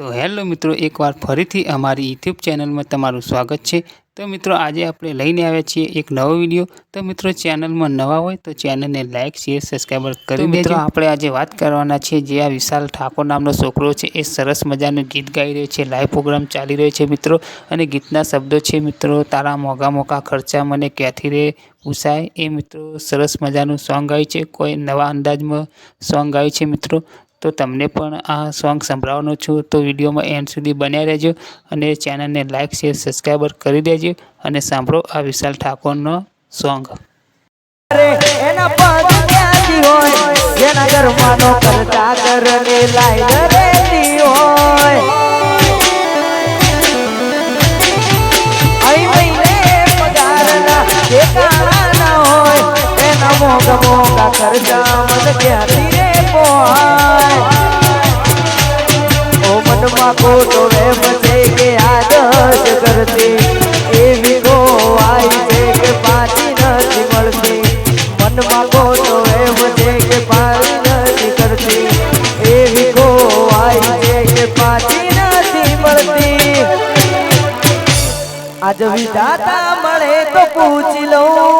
તો હેલો મિત્રો એકવાર ફરીથી અમારી યુટ્યુબ ચેનલમાં તમારું સ્વાગત છે. તો મિત્રો આજે આપણે લઈને આવ્યા છીએ એક નવો વીડિયો. તો મિત્રો ચેનલમાં નવા હોય તો ચેનલને લાઇક શેર સબસ્ક્રાઈબર કરી મિત્રો આપણે આજે વાત કરવાના છીએ જે આ વિશાલ ઠાકોર નામનો છોકરો છે. એ સરસ મજાનું ગીત ગાઈ રહ્યો છે લાઈવ પ્રોગ્રામ ચાલી રહ્યો છે મિત્રો. અને ગીતના શબ્દો છે મિત્રો તારા મોગા મોગા ખર્ચા મને ક્યાંથી રે ઉષાય એ મિત્રો સરસ મજાનું સોંગ ગાયું છે. કોઈ નવા અંદાજમાં સોંગ ગાયું છે મિત્રો. તો તમને પણ આ સોંગ સંભળાવવાનો છું. તો વિડીયોમાં એન્ડ સુધી બન્યા રહેજો અને ચેનલને લાઇક શેર સબસ્ક્રાઈબર કરી દેજો અને સાંભળો આ વિશાલ ઠાકોરનો સોંગ એના પગ હોય, જેના ઘરમાંનો કરતા કરને લાઈન રહેતી હોય. મોગા મોગા ખર્ચા મન ક્યાંથી મનમાં ખોટો વેમ છે કરતી એવી ગોવાઈ છે કે પાછી નથી મળતી. મનમાં ખોટો વેમ છે કે પાછી નથી કરતી. એવી ગોવાઈ છે પાછી નથી મળતી. આજ વિધાતા મળે તો પૂછી લઉં.